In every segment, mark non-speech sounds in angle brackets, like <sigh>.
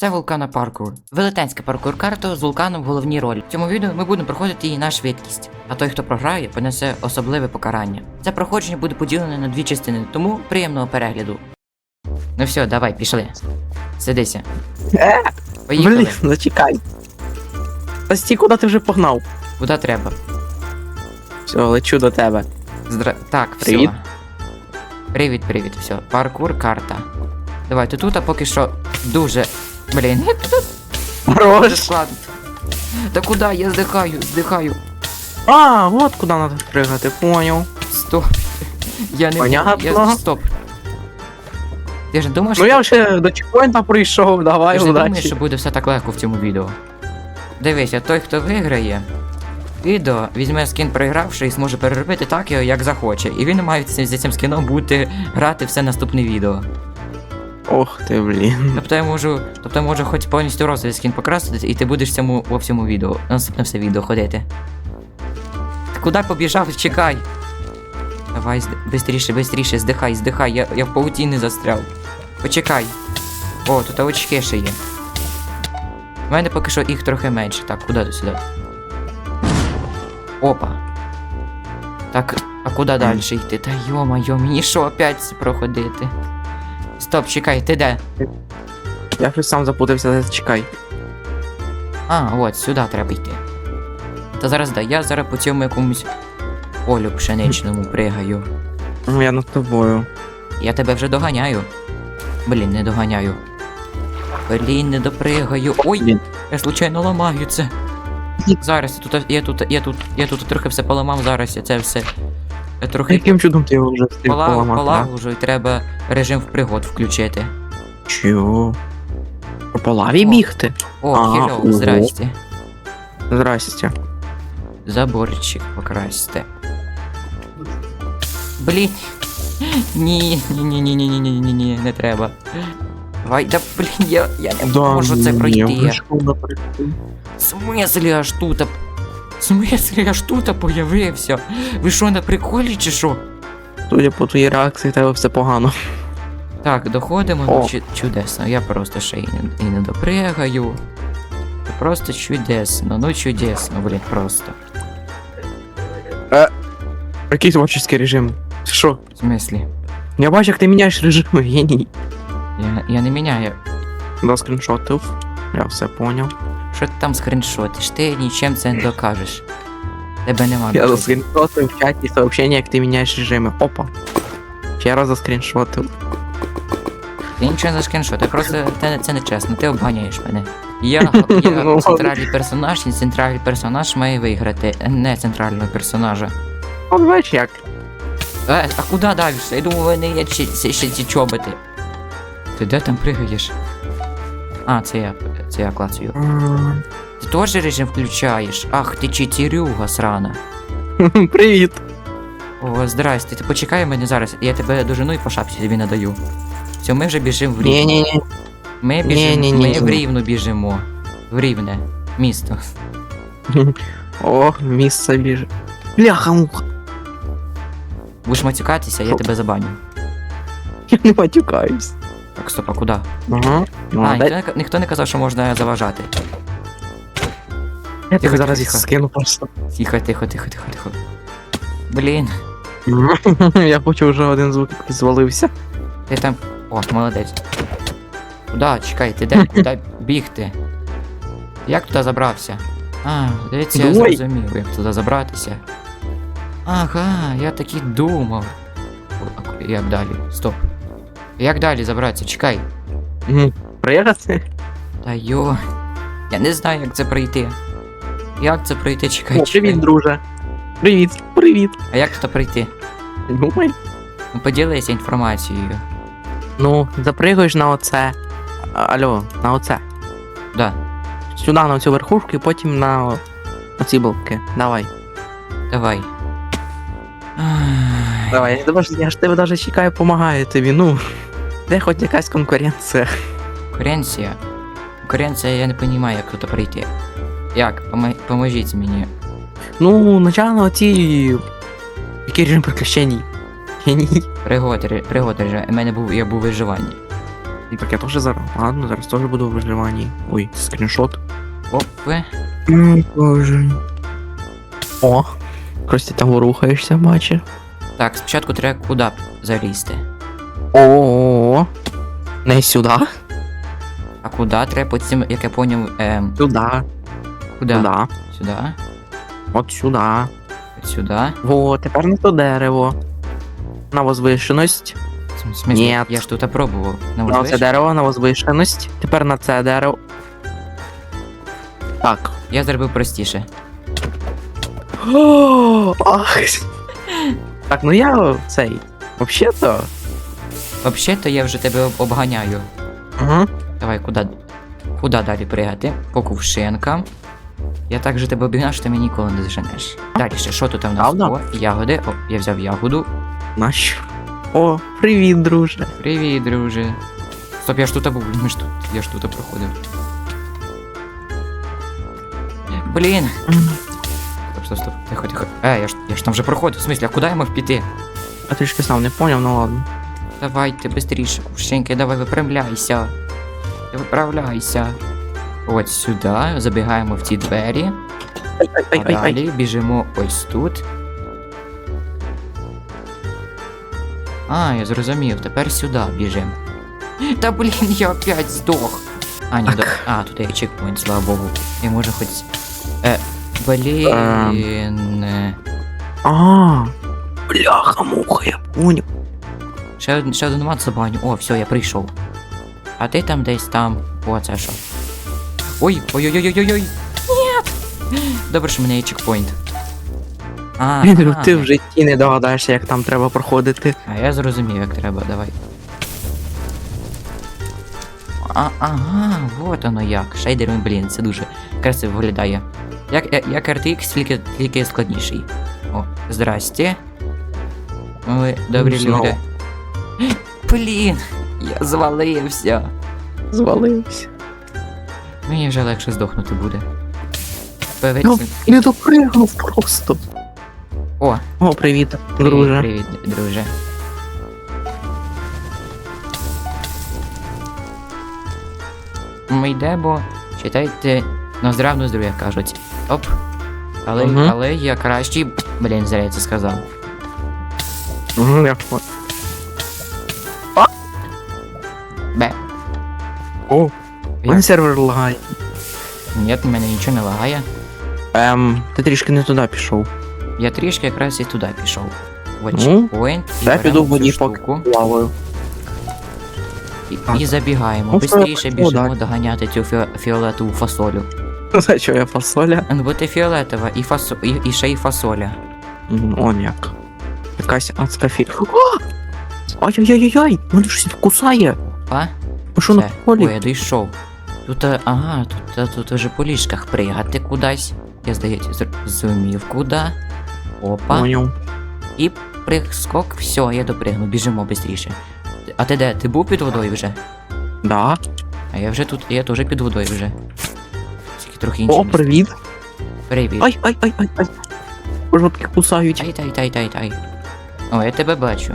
Це вулкана паркур. Велетенська паркур карта з вулканом в головній ролі. В цьому відео ми будемо проходити її на швидкість. А той, хто програє, понесе особливе покарання. Це проходження буде поділене на дві частини, тому приємного перегляду. Ну все, давай, пішли. Сидися. Е, Поїхали. Блін, зачекай. Та стій, куди ти вже погнав? Куди треба? Все, лечу до тебе. Здра... Так, все. Привіт. Привіт, привіт, все. Паркур, карта. Давай, ти тут, а поки що дуже. Блін, Хорош. складно. Та куди? Я здихаю, здихаю. А, от куди треба пригати, поняв. Стоп. Я не Понятно. Я... Стоп. Ти ж думаєш, Ну я вже до чекпоінта прийшов, давай, ти ж не думаєш, удачі. що буде все так легко в цьому відео. Дивися, той, хто виграє, відео візьме скін проігравши і зможе переробити так як захоче. І він має за цим скіном бути грати все наступне відео. Ох ти, блін. Тобто я можу. Тобто я можу хоч повністю розовий скін покрасити, і ти будеш цьому во всьому відео. Наступне все відео ходити. Ти куди побіжав? Чекай. Давай, бистріше, бистріше, здихай, здихай, я, я в паутіни застряв. Почекай. О, тут очки ще є. У мене поки що їх трохи менше. Так, куди до сюди? Опа. Так, а куди далі йти? Та йо-майо, мені що опять проходити? Стоп, чекай, ти де? Я щось сам запутався, зачекай. А, от, сюди треба йти. Та зараз да, я зараз по цьому якомусь полю пшеничному пригаю. Ну, Я над тобою. Я тебе вже доганяю. Блін, не доганяю. Блін, не допригаю. Ой, Блін. я случайно ламаю це. Зараз я тут, я тут, я тут, я тут трохи все поламав, зараз я це все. Я трохи Яким чудом ти його вже встиг полав, поламати? а? полагоджу і треба режим в пригод включити. Чого? По лаві О. бігти? О, хільо, ого. здрасте. Здрасте. Заборчик покрасьте. Блін. Ні, ні, ні, ні, ні, ні, ні, ні, ні, не треба. Давай, да блін, я, я не можу це пройти. В смислі аж тут. Смислі аж тут появився. Ви що на приколі чи що? Судя по твоїй реакції, в тебе все погано. Так, доходимо О. ну, чудесно. Я просто ще і не, і не допригаю. Просто чудесно, ну чудесно, блін, просто. Який творчий режим? Ти Що? В смислі? Я бачу, як ти міняєш режим, геній. Я, я не міняю. До скріншотів. Я все поняв. Що ти там скріншотиш? Ти нічим це не докажеш. Тебе нема. Я більше. заскріншотив в чаті сообщення, як ти міняєш режими. Опа. Ще раз заскріншотив. Ти нічого не скріншотиш, просто це, це не чесно, ти обганяєш мене. Я, <laughs> я Ну, центральний персонаж, і центральний персонаж має виграти, не центрального персонажа. От бачиш як. Е, а куди далі? Я думаю, вони є ще, ще ці чоботи. Ти де там пригаєш? А, це я, це я клацаю. Ти теж режим включаєш? Ах, ти читерюга срана. <laughs> Привіт. О, здрасте, ти почекай мене зараз, я тебе дожену і по шапці тобі надаю. Все, ми вже біжимо в рівне. Ні-ні-ні. Ми біжимо, Ні-ні-ні. ми в рівну біжимо. В рівне. Місто. <laughs> О, місце біже. Бляха, муха. Будеш матюкатися, я тебе забаню. Я <laughs> не матюкаюсь. Так, стоп, а куди? Ага. А, ніхто Молодець. не, ніхто не казав, що можна заважати. Я Тихо, тебе зараз тихо. скину просто. Тихо, тихо, тихо, тихо, тихо. Блін, <laughs> Я почув вже один звук, який звалився. ти там. О, молодець. Куда? Чекай, ти де? <laughs> Куди бігти? Як туди забрався? А, дивіться, я зрозумів, як туди забратися. Ага, я так і думав. О, а ку- Як далі? Стоп. Як далі забратися? Чекай. Мгм. Приїхати? Та йо. Я не знаю, як це пройти. Як це пройти? Чекай, О, чекай. привіт, друже. Привіт, привіт. А як туди пройти? Думай. Ну поділися інформацією. Ну, запригаєш на оце. А, Алло, на оце. Да, Сюди на цю верхушку і потім на о- оці блоки. Давай. давай. Ай. Давай, я ж тебе даже чекаю, помагаю тобі, ну. Де хоч якась конкуренція. Конкуренція. Конкуренція, я не розумію, як тут пройти. Як? Поможіть мені. Ну, начально оці. Який режим приключений? Геній. Пригод, пригод. У мене був, я був виживання. Ну, Так я теж зараз. Ладно, зараз теж буду в виживанні. Ой, скріншот. Опи. Ой, боже. О, Костя там рухаєшся, бачиш. Так, спочатку треба куди залізти. О, не сюди. А куди треба цим, як я поняв, ем, Сюди. куди? Сюди. Сюди. От сюди. От Сюди. Во, тепер на то дерево. На возвишеність. В смысле, Нет. я ж тут пробував. На На це дерево на возвишеність. Тепер на це дерево. Так. Я зробив простіше. <gasps> Ах. Так, ну я цей. Вообще-то. Взагалі-то я вже тебе об- обганяю. Угу. Давай, куди? Куди далі пригати? По кувшинкам. Я так же тебе обігнав, що ти мене ніколи не заженеш. Далі ще, що тут у нас? Правда? О, ягоди. О, я взяв ягоду. Наш. О, привіт, друже. Привіт, друже. Стоп, я ж тут був, ми ж тут, я ж тут проходив. Блін. Стоп, стоп, стоп, тихо, тихо. Е, я ж, я ж там вже проходив. В смысле, а куди я мав піти? Я трішки сам не поняв, ну ладно. Давайте быстріше, кувшинки, давай виправляйся. Виправляйся. От сюди, забігаємо в ці двері. А далі біжимо ось тут. А, я зрозумів, тепер сюди біжимо. Та блін, я опять здох. А, ні, до... А, тут є чекпоінт, слава богу. Я можу хоч. Е, блін. е, А, бляха, муха, я поняв. Ще ще один мат забаню. О, все, я прийшов. А ти там десь там. О, це що? Ой, ой-ой-ой-ой-ой. Ні! Добре, що в мене є чекпоінт. А, <laughs> Підру, а, ти в житті не догадаєшся, як там треба проходити. А я зрозумів, як треба, давай. А, ага, вот оно як. Шейдер, блін, це дуже красиво виглядає. Як, як, RTX, тільки, тільки складніший. О, здрасте. Ви добрі Знову. люди. Блін, я звалився. Звалився. Мені вже легше здохнути буде. Певець. Ну, не допригнув просто. О, О, привіт, привіт, друже. Привіт, друже. Ми йдемо, читайте на здравну здоров'я кажуть. Оп. Але, Мгм. але я кращий. Блін, зря я це сказав. Мгм, я понял. О, мене сервер лагає. Ні, в мене нічого не лагає. Ем, ти трішки не туди пішов. Я трішки якраз і туди пішов. От Ну, чекпоінт. і Я беремо піду в цю воді штуку, поки плаваю. І, і забігаємо. Ну, Бистріше так, біжимо так. доганяти цю фіо- фіолетову фасолю. <laughs> За що я фасоля? Ну, бо ти фіолетова і фасо... і, і ще й фасоля. М, Он як. Якась адська фі. <gasps> Ай-яй-яй-яй! Мене щось кусає! А? Що на Все. полі? Ой, я дійшов. Тут, е, ага, тут, е, тут вже по ліжках пригати кудись. Я, здається, зр- зумів куди. Опа. Поняв. І прискок, все, я допригну, біжимо швидше. А ти де? Ти був під водою вже? Да. А я вже тут, я теж під водою вже. Тільки трохи інші. О, привіт! Привіт. Ай, ай, ай, ай, ай. Жопки кусають. Тай, тай, тай, тай, тай. О, я тебе бачу.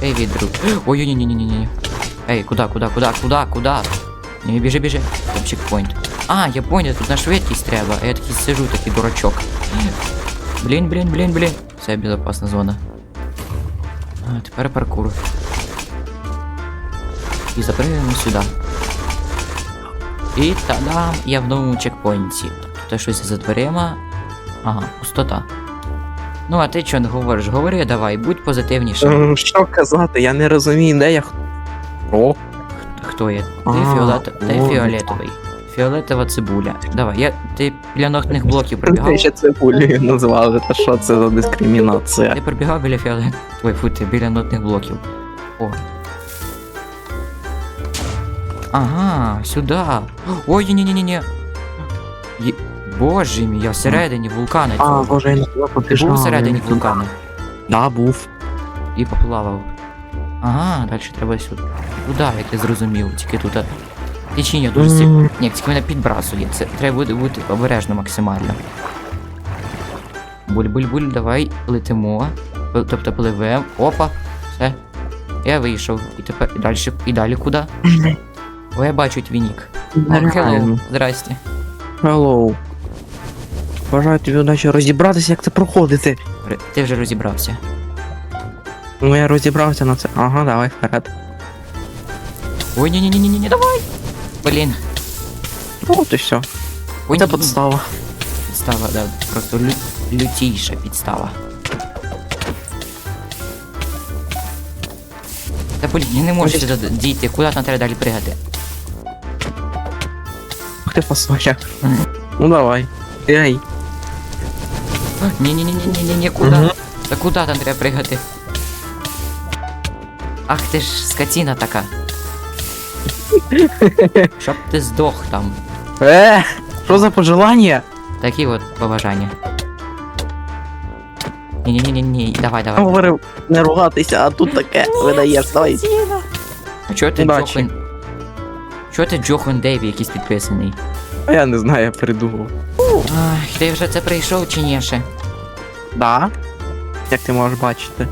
Привіт, друг. Ой, ні, ні, ні, ні, ні. Ей, куди, куди, куди, куди, куди? Ні, біжи, біжи. Там чекпоінт. А, я понял, тут на швидкість треба, я такий сижу, такий дурачок. Блін, блін, блін, блін. Це безпечна зона. А, тепер паркур. І запрыгаємо сюди. І тадам, я в новому чекпоінті. Тут щось за дверима. Ага, пустота. Ну, а ти чого не говориш? Говори давай, будь позитивнішим. Що казати, я не розумію, де я. О, Хто є? Ти фіолет... ти фіолетовий. Фіолетова цибуля. Давай, я. Ти біля ногтних блоків Ти пробігав. ще цибулею назвали, та що це за дискримінація? Ти пробігав біля фіолет. Ой, фу, ти біля нотних блоків. О. Ага, сюди. Ой, ні, ні, ні, ні. Є... Боже мій, я всередині вулкана А, боже, я не туди Ти побіжав. був всередині вулкана Да, був. і поплавав. Ага, далі треба сюди. Туди, як я зрозумів, тільки тут. а, Течіння дуже сильно. Ні, тільки мене підбрасує. Це треба буде бути обережно максимально. Буль-буль-буль, давай летимо. Тобто пливемо. Опа. Все. Я вийшов. І тепер і далі, і далі куди? О, я бачу твій нік. О, Нереально. hello, здрасте. Hello. Бажаю тобі удачі розібратися, як це проходити. Ти вже розібрався. Ну я розібрався на це. Ага, давай вперед. Ой, ні, давай. Блін. От і все. Ой, Це ні. підстава. Підстава, да, просто лю... лютіша підстава. Та блін, я не можу сюди дійти, куди там треба далі пригати? Ух ти фасоля. Ну давай. Ей. Ні, ні, ні, ні, ні, ні, ні, куди? Мгм. Та куди там треба пригати? Ах ти ж скотіна така. <laughs> Щоб ти здох там. Е, що за пожелання? Такі от побажання. Ні, ні, ні, ні, ні, давай, давай. Говорив не ругатися, а тут таке видаєш. Давай. А чого ти Удачі. Джохан... Чого ти Джохан Дейві якийсь підписаний? А я не знаю, я придумав. Ах, ти вже це прийшов чи ні ще? Да? Як ти можеш бачити?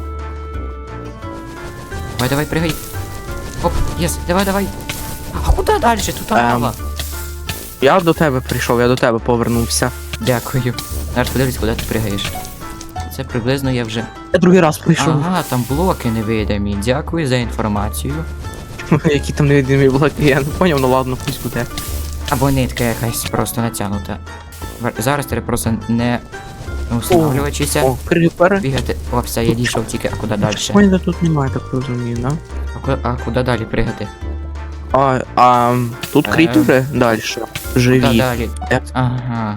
Давай, давай, пригай. Оп, єс, давай, давай. Куди далі? Тут там Ем. лава. Я до тебе прийшов, я до тебе повернувся. Дякую. Зараз подивись, куди ти пригаєш. Це приблизно я вже. Я другий раз прийшов. Ага, там блоки невидимі. Дякую за інформацію. <laughs> Які там невидимі блоки, я не поняв, ну ладно, пусть буде. Або нитка якась просто натягнута. Зараз треба просто не встановлюватися. О, кріпер. Бігати. О, все, я дійшов тільки, а куди далі? Поняття тут немає, так розумію, да? А куди далі пригати? А, а тут Ем. кріпери далі. Куди Живі. далі? Ага.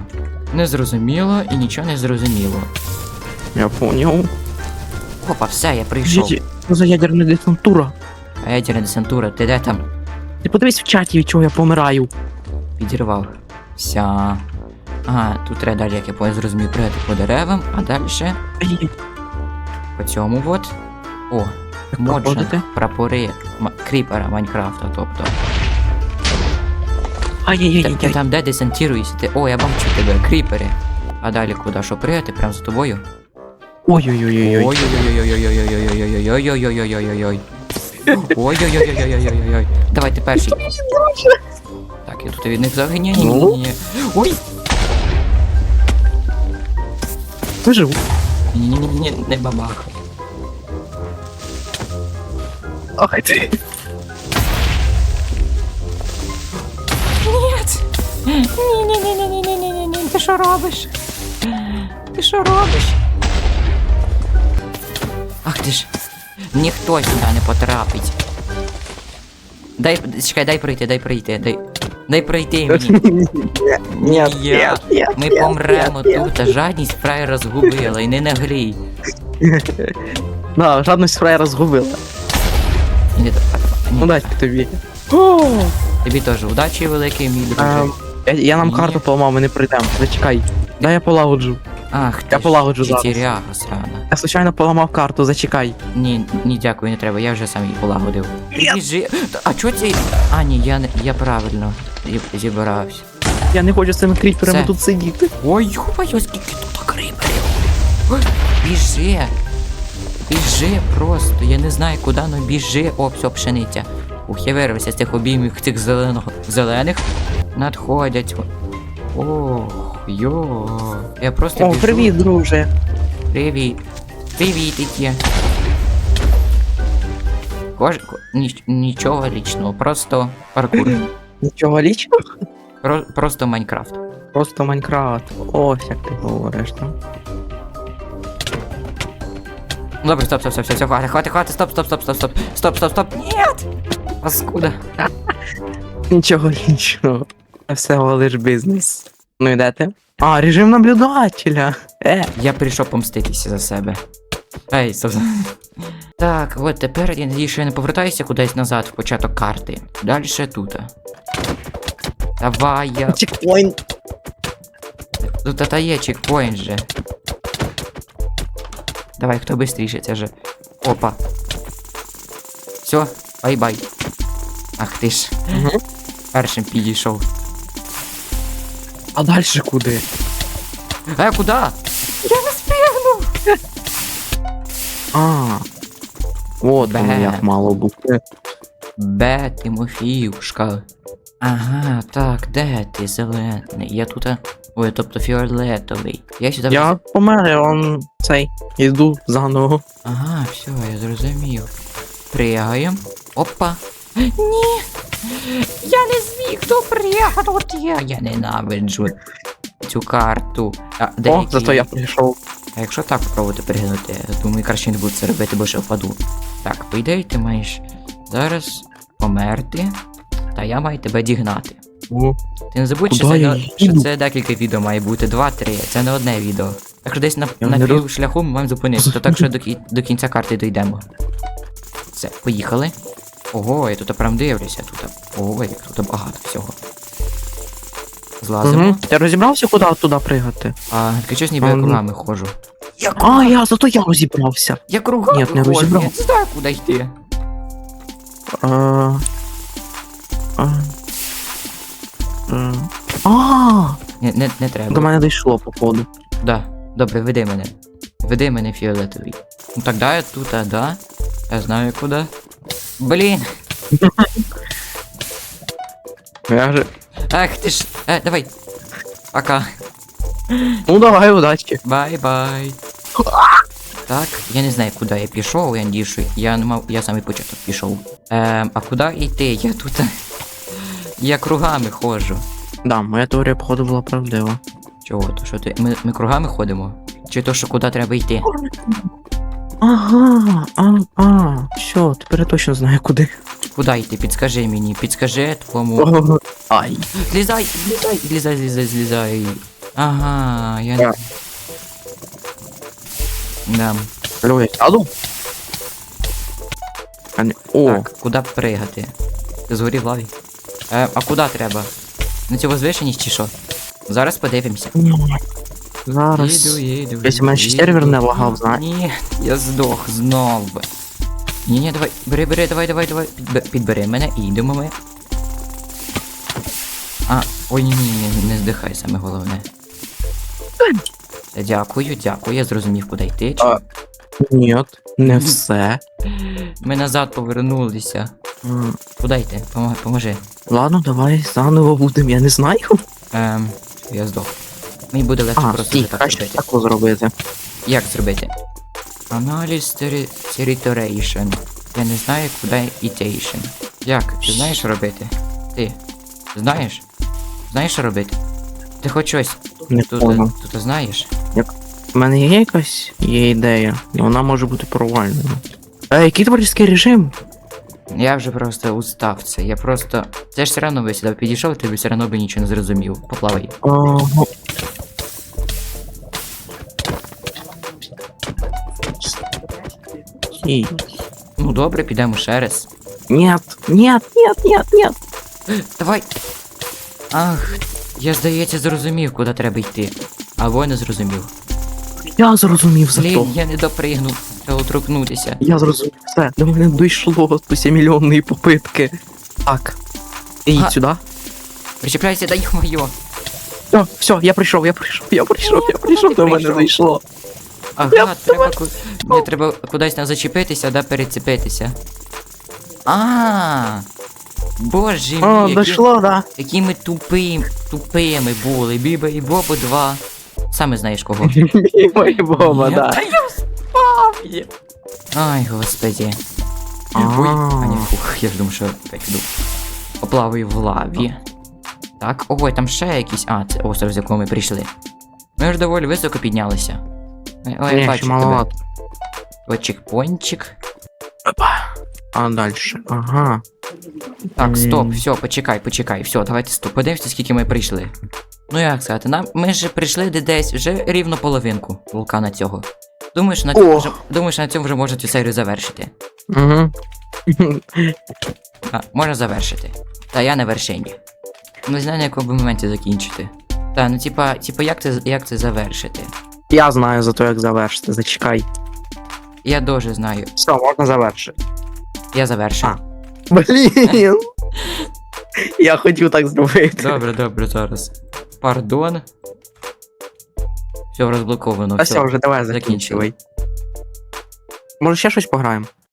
Не зрозуміло і нічого не зрозуміло. Я поняв. Опа, все, я прийшов. Що за ядерна десантура? А ядерна десантура, ти де там? Ти подивись в чаті, від чого я помираю. Підірвав. Вся. Ага, тут треба далі, як я понял, зрозумів, пригати по деревам, а далі по цьому от. О, моджен, прапори ма- кріпера Майнкрафта, тобто. Ти, Ай-яй-яй-яй. ти там де десантируєшся? Ти... О, я бачу тебе, кріпери. А далі куди? Що пригати? Прямо за тобою? Ой-ой-ой-ой. Ой-ой-ой-ой-ой-ой-ой-ой-ой-ой-ой-ой-ой-ой. Ой-ой-ой-ой-ой-ой-ой. Давай ти перший. Так, я тут від них заганяю. Ні, ні, ні. Ой! Вижив. Ні, ні, ні, ні, не бабах. Ах ты. Нет! Не-не-не-не-не-не-не-не, Ти що робиш? Ти що робиш? Ах ти ж. Ніхто сюди не потрапить. Дай, чекай, дай прийти, дай прийти, дай. Дай пройти мені. <laughs> Ні, я. Ми помремо тут, <laughs> ну, а жадність фраєра розгубила, і не нагрій. Да, жадність фраєра розгубила. Ні, ні, Удачі тобі. Тобі теж удачі великої, мій друже. Ем, Я, я нам Ні. карту поламав, ми не прийдемо. Зачекай. Дай я полагоджу. Ах, ти я ж полагоджу зараз. тіряга срана. Я случайно поламав карту, зачекай. Ні, ні, дякую, не треба, я вже сам її полагодив. Біжи. Та- А чого ці. А, ні, я не я правильно зі- зібрався. Я не хочу з цими кріперами Все. тут сидіти. Ой, йо, скільки тут криперів. Ой, Біжи. Біжи просто. Я не знаю куди, ну біжи. О, пшениця. Ух, я вирвався з цих обіймів цих зеленого, зелених. Надходять. Ох, йо. Я просто О, біжу. привіт, друже. Привіт. Привітики. Кож... Ніч... Нічого лічного, просто паркур. <laughs> Нічого лічного? Про... Просто Майнкрафт. Просто Майнкрафт. Ось як ти говориш, там. Добре, стоп, стоп, стоп, стоп, стоп, хватит, хватит, хватит, стоп, стоп, стоп, стоп, стоп, стоп, стоп, стоп, нет! Паскуда. Нічого лічного. Це всього лиш бізнес. Ну йдете? А, режим наблюдателя. Е, Я прийшов помститися за себе. Ей, стоп. Так, от тепер я надію, що я не повертаюся кудись назад в початок карти. Далі тут. Давай я. чекпоінт. Тут та є чекпоінт же. Давай, хто быстріше, це же. Опа. Все, бай-бай. Ах ти ж. Мгм. Першим підійшов. А далі куди? Е, куди? Я не спігнув! А. От Бе. як мало бути. Б, Тимофіюшка. Ага, так, де ти зелений? Я тут. Ой, тобто фіолетовий. Я сюди. Я помер, я он цей. Іду заново. Ага, все, я зрозумів. Пригаємо. Опа. Ні! Я не зміг допригнути. Я Я ненавиджу цю карту. А, О, деякі... зато я прийшов. А якщо так спробувати пригнути, думаю, краще не буду це робити, бо ще впаду. Так, по ідеї, ти маєш зараз померти, та я маю тебе дігнати. О, Ти не забудь, що це, я не- що їду? це декілька відео має бути, два-три, це не одне відео. Так що десь на, Я на не пів роз- шляху ми маємо зупинитися, то так що до, кі- до кінця карти дійдемо. Все, поїхали. Ого, я тут прям дивлюся, тут. Ого, як тут багато всього. Злазимо. Угу. Ти розібрався, куди туди пригати? А, таке щось ніби я А, ну. кругами ходжу. Я А, я зато я розібрався. Я кругами Ні, не ходжу, розібрав. я не знаю, куди йти. А, а, а, а, Не, не, не треба. до мене дійшло, походу. Да. Добре, веди мене. Веди мене фіолетовий. Ну так да, я тут, а да. Я знаю куди. Блін. Я же... Ах ти ж. Е, давай. Пока. Ну давай, удачі. Бай-бай. Так, я не знаю, куди я пішов, я надію, що я не мав. Я самий початок пішов. Ем, а куди йти? Я тут. Я кругами ходжу. Да, моя теорія, походу, була правдива. Чого? То що ти. Ми, ми кругами ходимо? Чи то, що куди треба йти? Ага, а, а, все, тепер я точно знаю куди. Куди йти? Підскажи мені, підскажи твому. О, <laughs> Ай. Злізай, злізай, злізай, злізай, злізай. Ага, я не. Так. Да. Алло, я сяду? А не... О, Так, куди пригати? Ти згорів в лаві. Е, а куди треба? На цю возвишеність чи що? Зараз подивимося. зараз. Їду, їду. Якщо мене ще сервер не лагав, знаєш. Ні, я здох знов. би. Ні, ні, давай, бери, бери, давай, давай, давай. Підбе- підбери мене і йдемо ми. А, ой, ні, ні, ні, не здихай, саме головне. Дякую, дякую, я зрозумів, куди йти. Чи- А. Ні, не все. Ми назад повернулися. М, Куди йти? Помо- Поможи. Ладно, давай заново будемо, я не знаю. Ем, я здох. Мені буде легше А, просто стій, вже так краще робити. тако зробити. Як зробити? Аналіз. Territoration. Я не знаю, куди йти. Як? Ти знаєш що робити? Ти? Знаєш? Знаєш що робити? Ти хоч щось Не тут, понял. тут знаєш? У мене є якась є ідея, і вона може бути провальною. Е, який творчий режим? Я вже просто устав це. Я просто. Це ж все одно би сюди підійшов, ти б все одно би нічого не зрозумів. Поплавай. А, ну... Ну добре, підемо ще раз. Нет, нет, нет, нет, нет. Давай. Ах, я здається зрозумів, куди треба йти. Або не зрозумів. Я зрозумів за Блін, я не допригнув. Треба торкнутися. Я зрозумів все. До мене дійшло з мільйонної попитки. Так. Ідіть А. сюди. Причепляйся, дай моє. Все, все, я прийшов, я прийшов, я прийшов, я прийшов, до мене прийшов? дійшло. Ага, Я треба, ку... Мені треба кудись на зачепитися, да перецепитися. А. Боже мій, О, які, дійшло, да. які ми тупим, тупими були. Біба і Бобо 2. Саме знаєш кого. <laughs> Біба і Боба, Я- да. Та я! Є. Ай, господи. Ой, а фух, я ж думав, що опять іду. Поплаваю в лаві. Так, ой, там ще якісь. А, це остров, з якого ми прийшли. Ми ж доволі високо піднялися. Ой, Ой, бачу тебе. Ось чекпоінтчик. А дальше, ага. Так, стоп, все, почекай, почекай, все, давайте стоп. Подивимося, скільки ми прийшли. Ну як сказати, нам ми ж прийшли десь вже рівно половинку вулкана цього. Думаєш, на цьому О! вже, думаєш, на цьому вже можна цю серію завершити. Угу. А, можна завершити. Та я на вершині. Не знаю, на якому моменті закінчити. Та, ну типа, типа, як це як це завершити? Я знаю за то, як завершити, зачекай. Я дуже знаю. Все, можна завершити. Я завершив. А. Блін. Я хотів так зробити. Добре, добре, зараз. Пардон. Все розблоковано. А все. все, вже давай закінчили. Може ще щось пограємо?